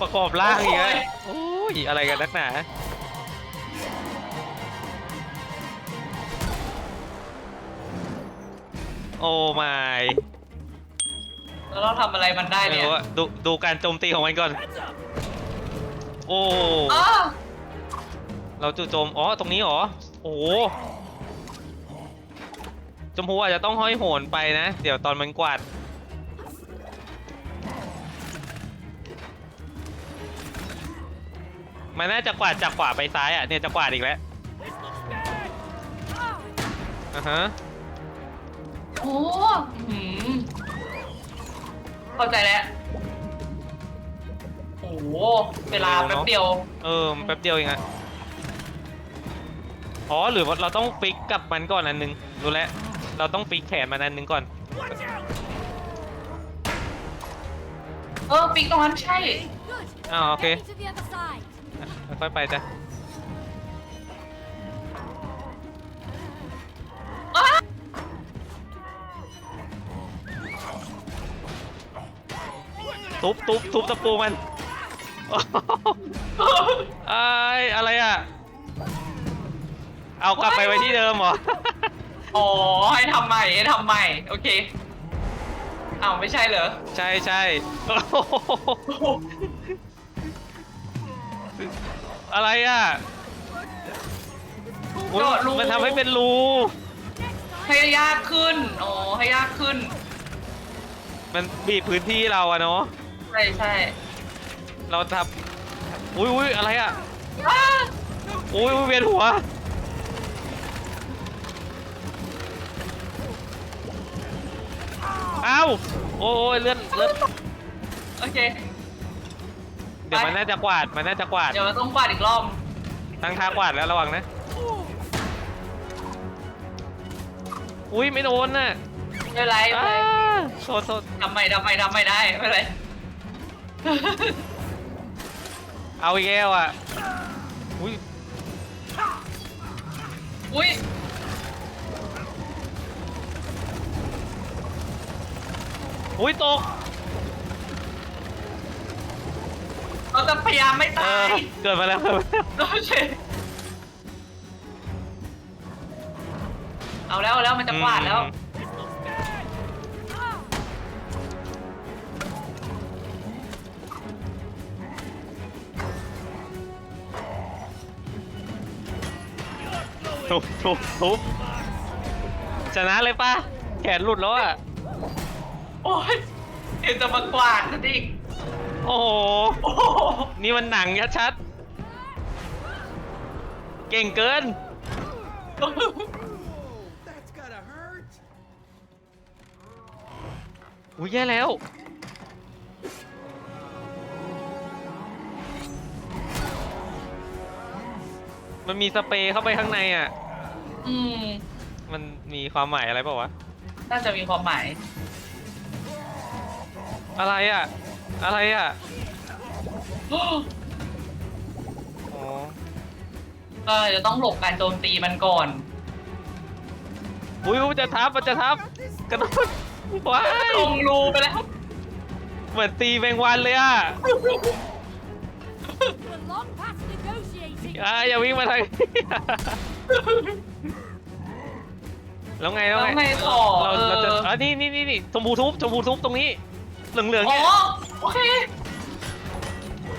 ประกอบร่างอีกแล้วโอ้ยอะไรกันนักหนาโอ้ไม่แล้วเราทำอะไรมันได้ไม่เนี่ยรู้อะดูดูการโจมตีของมันก่อน โอ้อ๋อเราจู่โจม อ๋อ ตรงนี้เหรอ โอ้โหชมพูอาจจะต้องห้อยโหนไปนะ เดี๋ยวตอนมันกวาด มันน่าจะกวาดจากขวาไปซ้ายอะเนี่ยจะกวาดอีกแล้วอ่าฮะโอ้หืมเข้าใจแล้ว โอ้โห เวลาแป๊บเดียว เออแป๊บเดียวเองอะอ๋อหรือว่าเราต้องฟิกกับมันก่อนอันนึงรู้แล้วเราต้องฟิกแขนมันอันนึงก่อน เออปิกตรงนั้นใช่ Good. Ah, okay. Get me to the other side. ค่อยๆไปจ้ะอ้าทุบทุบทุบตะปูมันโอ้โหไอ้ยอะไรอะ เอากลับไปไว้ที่เดิมเหรอ อ๋อให้ทำใหม่ให้ทำใหม่ โอเคอ้าวไม่ใช่เหรอ ใช่ใช่โอ้โห อะไรอะอุ๊ยโดดรูมันทำให้เป็นรูให้ยากขึ้นอ๋อให้ยากขึ้น มันบีบพื้นที่เราอะเนาะใช่ใช่เราทำอุ้ยอุ้ยอะไรอะอ้าอุ้ยอุ๊ยเวียนหัว เอ้าโอ้ยเลื่อนเลื่อน โอเค เดี๋ยวมันน่าจะกวาด มันน่าจะกวาด เดี๋ยวต้องกวาดอีกรอบตั้งท่ากวาดแล้วระวังนะ อุ้ยไม่โดนน่ะไม่เป็นไรไม่อ้าเป็นไรโทษโทษทำใหม่ทำใหม่ทำใหม่ได้ไม่เป็นไร เอาอีกแล้วอะ อุ้ยอุ้ยอุ้ยตก เราจะพยายามไม่เอตาอยเกิดมาแล้วเกิดมาแล้วโอเคเอาแล้วเอาแล้วมันจะกวาดแล้ว ทุบทุบทุบชนะเลยป่ะ แขนหลุดแล้วอะ โอ้ยเดี๋ยวจะมากวาดซะอีก โอ้โหโอ้โห นี่มันหนังชัดๆ เก่งเกิน That's gotta hurt. อุ้ยแย่แล้ว มันมีสเปรย์เข้าไปข้างในอะ อืม มันมีความหมายอะไรเปล่าวะ น่าจะมีความหมาย อะไรอะ อะไรอะอ๋อเออจะต้องหลบการโจมตีมันก่อน อุ้ยมันจะทับมันจะทับกระโดดว้ายลงรูไปแล้ว เหมือนตีแมงวันเลยอะ We're long past negotiating. อ่าอย่าวิ่งมาทางนี้แล้วไงแล้วแล้วไงไงต่อเราเราจะเอออะนี่นี่นี่นี่ชมพูทุบชมพูทุบตรงนี้ เหลืองเหลืองๆอ๋เนี่อย โอเค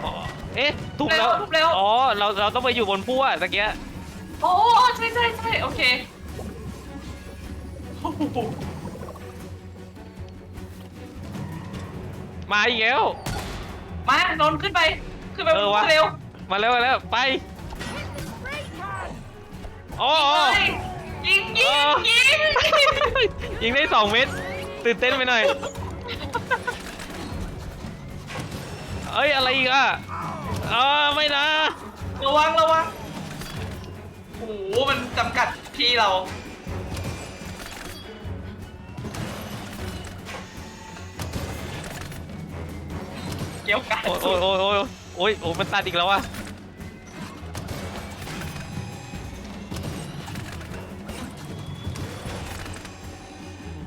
อ๋อเอ๊ะทุบแล้วทุบแล้ว อ๋อเราเราต้องไปอยู่บนพั่วตะเกียโอ้ใช่ใช่ใช่โอเคโอ้โหมาอีกแล้ว มานนท์ขึ้นไป ขึ้นไปบเอนอวะ เร็วมาแล้วมาแล้วไปอ๋ออ๋อเฮ้ยยิงยิงยิงยิงได้สองเม็ดตื่นเต้นไปหน่อย เอ้ยอะไรอีกอะอ่าไม่นะ ระวังระวังโอ้โหมันจำกัดที่เรา เกี่ยวกันโอ้ยโอ้ยโอ้ยโอ้ยโอ้ยโอ้ยมันตัดอีกแล้วอะ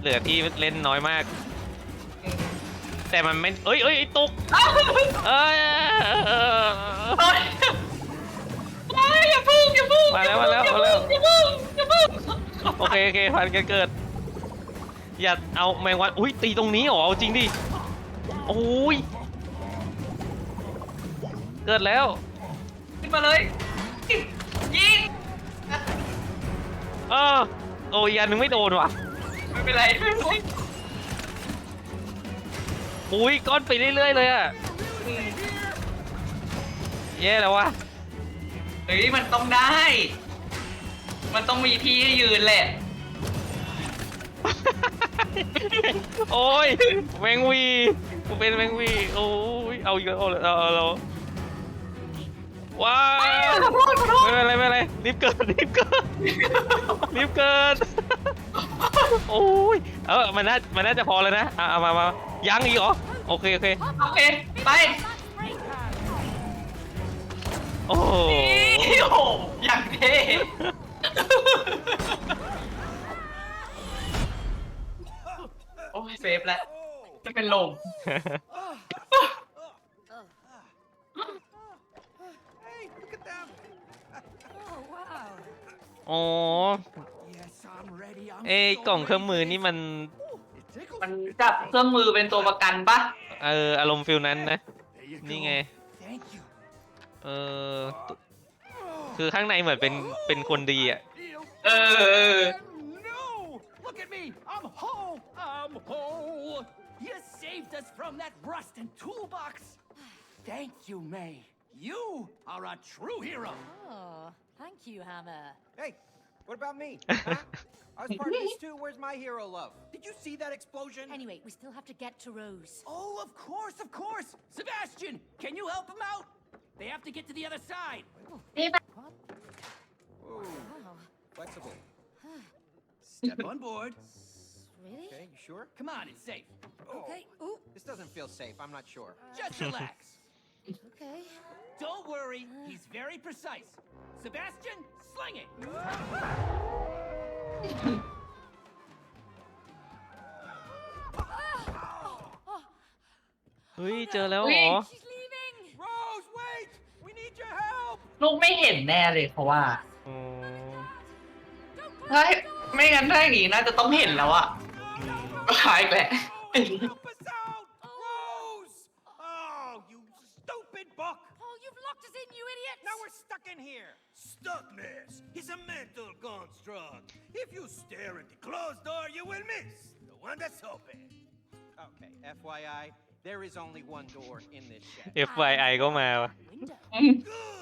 เหลือที่เล่นน้อยมากอืม แต่มันไม่เอ้ยเอ้ยไอ้ตุกเอ้ยเฮ้ยเฮ้ยอย่าพึ่งอย่าพึ่งมาแล้วมาแล้วอย่ามาแล้วพึ่งอย่าพึ่งอย่าพึ่งโอเคโอเคพันกันเกิด อย่าเอาแมงวันอุ้ยตีตรงนี้เหรอเอาจริงดิโอ้ยเกิดแล้วขึ้นมาเลยยิงเออโอ้ยอันหนึงไม่โดนว่ะไม่เป็นไรไม่เป็นไร อุ้ยก้อนไปเรื่อยๆเลยอะแย่แล้ววะเฮ้ยมันต้องได้ มันต้องมีที่ให้ยืนแหละ โอ้ยแมงวีกูเป็นแมงวีโอ้ยเอาอีกแล้วเอาเอาเอาเอาว้าวขอโทษขอโทษไม่เป็นไรไม่เป็นไรรีบเกิดรีบเกิดรีบเกิดโอ้ย เออมันน่ามันน่าจะพอแล้วนะอะเอามามายังอีกเหรอโอเคโอเคโอเค ไป โอ้โหโอ้โหอย่างเท่โอ้ยเซฟแล้ว จะเป็นลม Hey, look at them. Oh, wow. อ๋อ Yes, I'm ready. I'm เอ้ย so กล่องเครื่อง ready. มือนี่มัน It tickles มัน me. จับเครื่องมือเป็นตัวประกันปะเอออารมณ์ฟิลนั้นนะ There you นี่ go. ไง Thank you. เออตุคือข้างในเหมือนเป็นเป็นคนดีอะ Deal. เออเออ No! Look at me! I'm whole! I'm whole! You saved us from that rust and toolbox! Thank you, May. You are a true hero. Oh, thank you, Hammer. Hey, what about me? Huh? I was part of this too. Where's my hero love? Did you see that explosion? Anyway, we still have to get to Rose. Oh, of course, of course! Sebastian, can you help him out? They have to get to the other side. What? Ooh, Wow. flexible. Step on board. Really? Okay, you sure? Come on, it's safe. Oh. Okay. Ooh. This doesn't feel safe. I'm not sure. Uh. Just relax. Okay. Don't worry, uh. he's very precise. Sebastian, sling it! เฮ้ย เจอแล้วเหรอ She's leaving. Rose, wait! We need your help! ลูกไม่เห็นแน่เลยเพราะว่า อ๋อ Don't ถ้า close the door. ไม่งั้นถ้าอย่างนี้น่าจะต้องเห็นแล้วอะหายไปแล้ว Help stupid book! Oh, you've locked us in, you idiots. Now we're stuck in here. Stuckness is a mental construct. If you stare at the closed door, you will miss the one that's open. Okay, FYI, there is only one door in this shed. FYI ก็มาว่ะ Window.